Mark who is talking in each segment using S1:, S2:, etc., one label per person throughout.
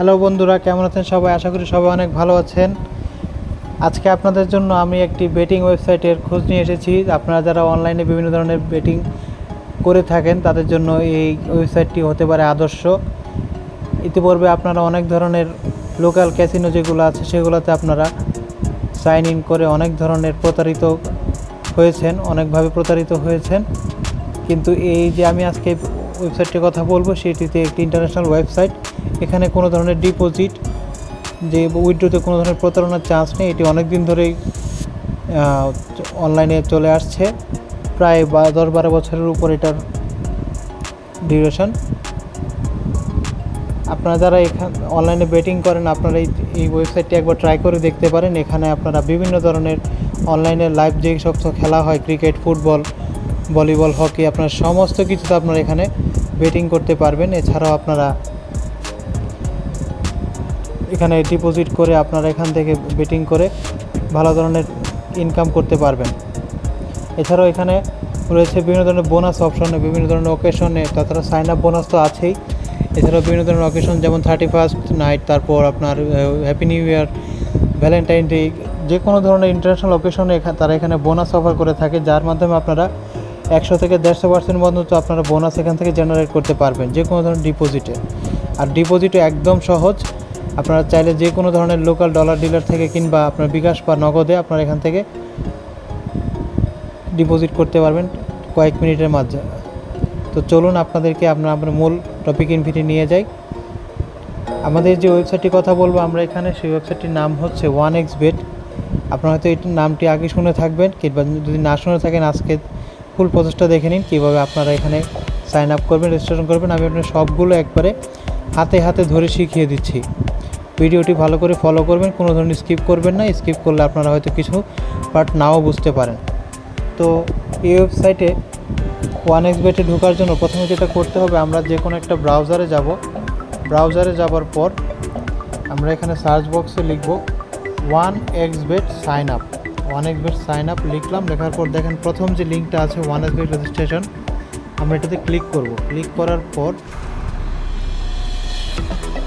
S1: Hello বন্ধুরা, কেমন আছেন সবাই? আশা করি সবাই অনেক ভালো আছেন। আজকে আপনাদের জন্য আমি একটি বেটিং ওয়েবসাইটের খোঁজ নিয়ে এসেছি। আপনারা যারা অনলাইনে বিভিন্ন ধরনের বেটিং করে থাকেন, তাদের জন্য এই ওয়েবসাইটটি হতে পারে আদর্শ। ইতিপূর্বে আপনারা অনেক ধরনের লোকাল ক্যাসিনো যেগুলো আছে, সেগুলোতে আপনারা সাইন ইন করে অনেক ধরনের প্রতারিত হয়েছেন, অনেকভাবে প্রতারিত হয়েছেন। কিন্তু এই যে আমি আজকে ওয়েবসাইটটির কথা বলব, সেটিতে একটি ইন্টারন্যাশনাল ওয়েবসাইট এখানে কোনো ধরনের ডিপোজিট যে উইথড্রোতে কোনো ধরনের প্রতারণার চান্স নেই, এটি অনেক দিন ধরেই অনলাইনে চলে আসছে। প্রায় বা, দশ বারো বছরের উপর এটার ডিউরেশন আপনারা যারা এখান অনলাইনে বেটিং করেন, আপনারা এই ওয়েবসাইটটি একবার ট্রাই করে দেখতে পারেন। এখানে আপনারা বিভিন্ন ধরনের অনলাইনে লাইভ যে সমস্ত খেলা হয় ক্রিকেট ফুটবল ভলিবল, হকি, আপনার সমস্ত কিছুতে আপনারা এখানে বেটিং করতে পারবেন। এছাড়াও আপনারা এখানে ডিপোজিট করে আপনারা এখান থেকে বেটিং করে ভালো ধরনের ইনকাম করতে পারবেন। এছাড়াও এখানে রয়েছে বিভিন্ন ধরনের বোনাস অপশনে বিভিন্ন ধরনের ওকেশনে তাছাড়া সাইন আপ বোনাস তো আছেই। এছাড়াও বিভিন্ন ধরনের অকেশন যেমন থার্টি ফার্স্ট নাইট তারপর আপনার happy new year Valentine Day যে কোনো ধরনের ইন্টারন্যাশনাল অকেশনে তারা এখানে বোনাস অফার করে থাকে, যার মাধ্যমে আপনারা একশো থেকে দেড়শো পার্সেন্ট পর্যন্ত আপনারা বোনাস এখান থেকে জেনারেট করতে পারবেন, যে কোনো ধরনের ডিপোজিটে আর ডিপোজিটও একদম সহজ, আপনারা চাইলে যে কোনো ধরনের লোকাল ডলার ডিলার থেকে কিংবা আপনার বিকাশ বা নগদে আপনারা এখান থেকে ডিপোজিট করতে পারবেন কয়েক মিনিটের মাধ্যমে তো চলুন আপনাদেরকে আপনার আপনার মূল টপিক ইনভিটি নিয়ে যাই। আমাদের যে ওয়েবসাইটটি কথা বলব আমরা এখানে, সেই ওয়েবসাইটটির নাম হচ্ছে ওয়ান এক্স বেট আপনারা হয়তো এই নামটি আগে শুনে থাকবেন, কিংবা যদি না শুনে থাকেন আজকে ফুল প্রসেসটা দেখে নিন, কীভাবে আপনারা এখানে সাইন আপ করবেন রেজিস্ট্রেশন করবেন। আমি আপনার সবগুলো একবারে হাতে হাতে ধরে শিখিয়ে দিচ্ছি। ভিডিওটি ভালো করে ফলো করবেন, কোনো ধরনের স্কিপ করবেন না। স্কিপ করলে আপনারা হয়তো কিছু পার্ট নাও বুঝতে পারেন। তো এই ওয়েবসাইটে ওয়ান এক্স বেটে ঢোকার জন্য প্রথমে যেটা করতে হবে, আমরা যে কোনো একটা ব্রাউজারে যাব। ব্রাউজারে যাবার পর আমরা এখানে সার্চ বক্সে লিখব one x bet sign up x bet sign up লিখলাম, লেখার পর দেখেন প্রথম যে লিঙ্কটা আছে ওয়ান এক্স বেট রেজিস্ট্রেশন আমরা এটাতে ক্লিক করব। ক্লিক করার পর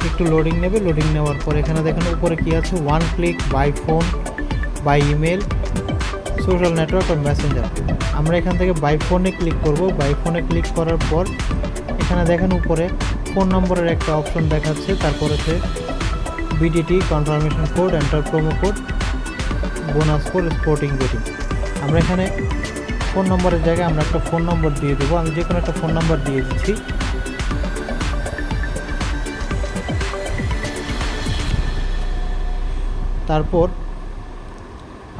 S1: একটু লোডিং নেবে লোডিং নেওয়ার পর এখানে দেখেন উপরে কি আছে? One click by phone by email social network R messenger আমরা এখান থেকে বাই ফোনে ক্লিক করব। বাই ফোনে ক্লিক করার পর এখানে দেখেন উপরে ফোন নম্বরের একটা অপশন দেখাচ্ছে। তারপর আছে BDT confirmation code enter promo code bonus code sporting betting আমরা এখানে ফোন নম্বরের জায়গায় আমরা একটা ফোন নম্বর দিয়ে দেবো। আমি যে কোনো একটা ফোন নম্বর দিয়ে দিচ্ছি। তারপর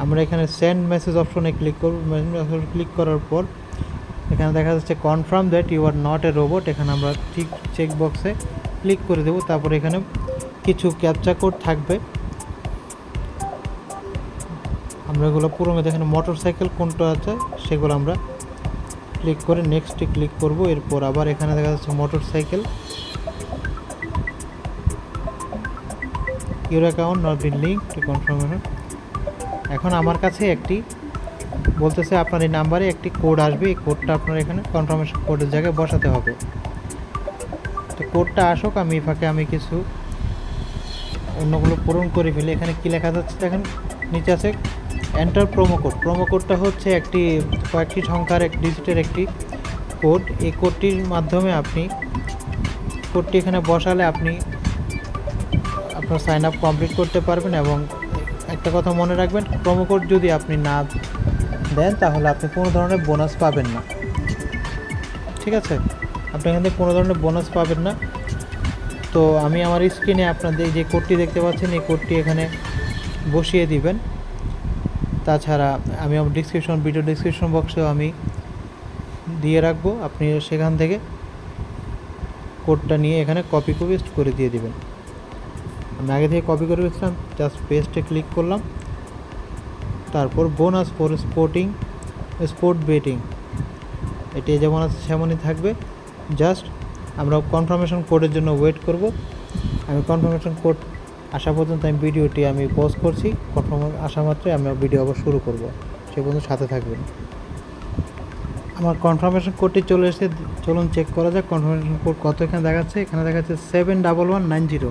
S1: আমরা এখানে সেন্ড মেসেজ অপশনে ক্লিক করব। মেসেজ ক্লিক করার পর এখানে দেখা যাচ্ছে confirm that you are not a robot এখানে আমরা ঠিক চেক বক্সে ক্লিক করে দেবো। তারপর এখানে কিছু ক্যাপচা কোড থাকবে। আমরা এগুলো পুরো এখানে মোটর সাইকেল কোনটা আছে সেগুলো আমরা ক্লিক করে নেক্সটে ক্লিক করব। এরপর আবার এখানে দেখা যাচ্ছে motorcycle your account not been link to confirmation এখন আমার কাছে একটি বলতেছে আপনার এই নাম্বারে একটি কোড আসবে। এই কোডটা আপনার এখানে কনফার্মেশন কোডের জায়গায় বসাতে হবে। তো কোডটা আসুক, আমি ফাঁকে আমি কিছু অন্যগুলো পূরণ করে ফেলি। এখানে কী লেখা যাচ্ছে দেখেন? নিচে আছে এন্টার প্রোমো কোড প্রোমো কোডটা হচ্ছে একটি, কয়েকটি সংখ্যার এক ডিজিটের একটি কোড এই কোডটির মাধ্যমে আপনি কোডটি এখানে বসালে আপনি আপনার সাইন আপ কমপ্লিট করতে পারবেন এবং একটা কথা মনে রাখবেন প্রোমো কোড যদি আপনি না দেন, তাহলে আপনি কোনো ধরনের বোনাস পাবেন না। ঠিক আছে? আপনি এখান থেকে কোনো ধরনের বোনাস পাবেন না। তো আমি আমার স্ক্রিনে আপনাদের যে কোডটি দেখতে পাচ্ছেন, এই কোডটি এখানে বসিয়ে দিবেন। তাছাড়া আমি আমার ডিসক্রিপশন ভিডিও ডিসক্রিপশন বক্সেও আমি দিয়ে রাখব। আপনি সেখান থেকে কোডটা নিয়ে এখানে কপি পেস্ট করে দিয়ে দেবেন। আমি আগে থেকে কপি করে গেছিলাম জাস্ট পেস্টে ক্লিক করলাম। তারপর bonus for sporting sport betting এটি যেমন আছে সেমনই থাকবে। জাস্ট আমরা কনফার্মেশন কোডের জন্য ওয়েট করব। আমি কনফার্মেশন কোড আসা পর্যন্ত আমি ভিডিওটি আমি পোস্ট করছি। কনফার্ম আসা মাত্রই আমি ভিডিও আবার শুরু করব। সে পর্যন্ত সাথে থাকবেন। আমার কনফার্মেশন কোডটি চলে এসেছে। চলুন চেক করা যাক। কনফার্মেশন কোড কত এখানে দেখাচ্ছে? এখানে দেখাচ্ছে seven double one nine zero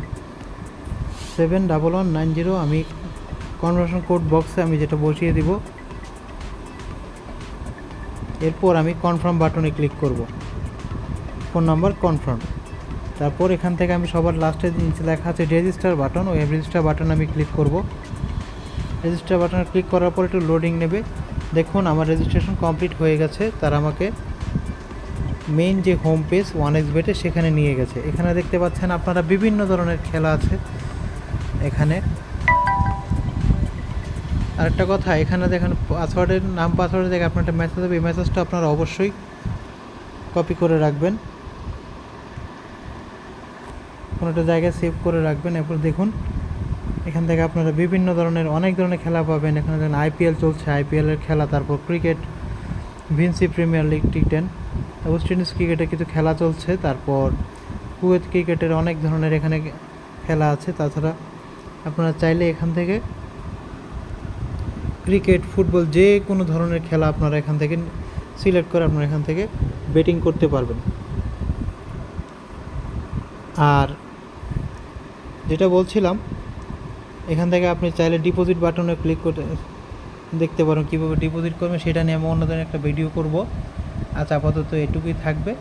S1: seven double one nine zero আমি কনফার্মেশন কোড বক্সে আমি যেটা বসিয়ে দিব, এরপর আমি কনফার্ম বাটনে ক্লিক করব। ফোন নাম্বার কনফার্ম তারপর এখান থেকে আমি সবার লাস্টে নিচে লেখা আছে রেজিস্টার বাটন ওই রেজিস্টার বাটন আমি ক্লিক করব। রেজিস্টার বাটনে ক্লিক করার পর একটু লোডিং নেবে। দেখুন, আমার রেজিস্ট্রেশন কমপ্লিট হয়ে গেছে। তারা আমাকে মেইন যে হোম পেজ ওয়ান এক্স বেটে সেখানে নিয়ে গেছে। এখানে দেখতে পাচ্ছেন আপনারা বিভিন্ন ধরনের খেলা আছে এখানে। আরেকটা কথা, এখানে দেখেন পাসওয়ার্ডের নাম পাসওয়ার্ডের দেখে আপনার একটা মেসেজ দেবে এই মেসেজটা আপনারা অবশ্যই কপি করে রাখবেন। কোনো একটা জায়গায় সেভ করে রাখবেন। এরপর দেখুন, এখান থেকে আপনারা বিভিন্ন ধরনের, অনেক ধরনের খেলা পাবেন। এখানে দেখেন আইপিএল চলছে আইপিএলের খেলা, তারপর cricket Vincy Premier League T ten West Indies ক্রিকেটে কিছু খেলা চলছে, তারপর কুয়েত ক্রিকেটের অনেক ধরনের এখানে খেলা আছে। তাছাড়া আপনারা চাইলে এখান থেকে ক্রিকেট ফুটবল যে কোনো ধরনের খেলা আপনারা এখান থেকে সিলেক্ট করে আপনারা এখান থেকে বেটিং করতে পারবেন। আর যেটা বলছিলাম, এখান থেকে আপনি চাইলে ডিপোজিট বাটনে ক্লিক করতে, দেখতে পারেন কীভাবে ডিপোজিট করবেন, সেটা নিয়ে আমি অন্য ধরনের একটা ভিডিও করব। আচ্ছা আপাতত এটুকুই থাকবে।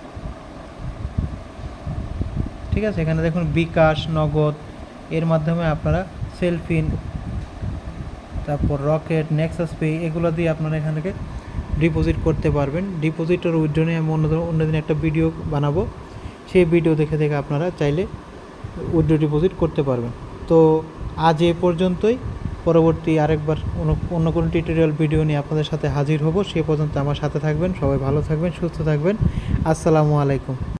S1: ঠিক আছে, এখানে দেখুন বিকাশ, নগদ, এর মাধ্যমে আপনারা সেলফিন তারপর রকেট নেক্সাস পে এগুলো দিয়ে আপনারা এখান থেকে ডিপোজিট করতে পারবেন। ডিপোজিট আর উইথড্র নিয়ে আমি অন্য অন্যদিন একটা ভিডিও বানাবো। সেই ভিডিও দেখে দেখে আপনারা চাইলে উইথড্র ডিপোজিট করতে পারবেন। তো আজ এ পর্যন্তই। পরবর্তী আরেকবার অন্য কোনো টিউটোরিয়াল ভিডিও নিয়ে আপনাদের সাথে হাজির হব। সে পর্যন্ত আমার সাথে থাকবেন। সবাই ভালো থাকবেন, সুস্থ থাকবেন। আসসালামু আলাইকুম।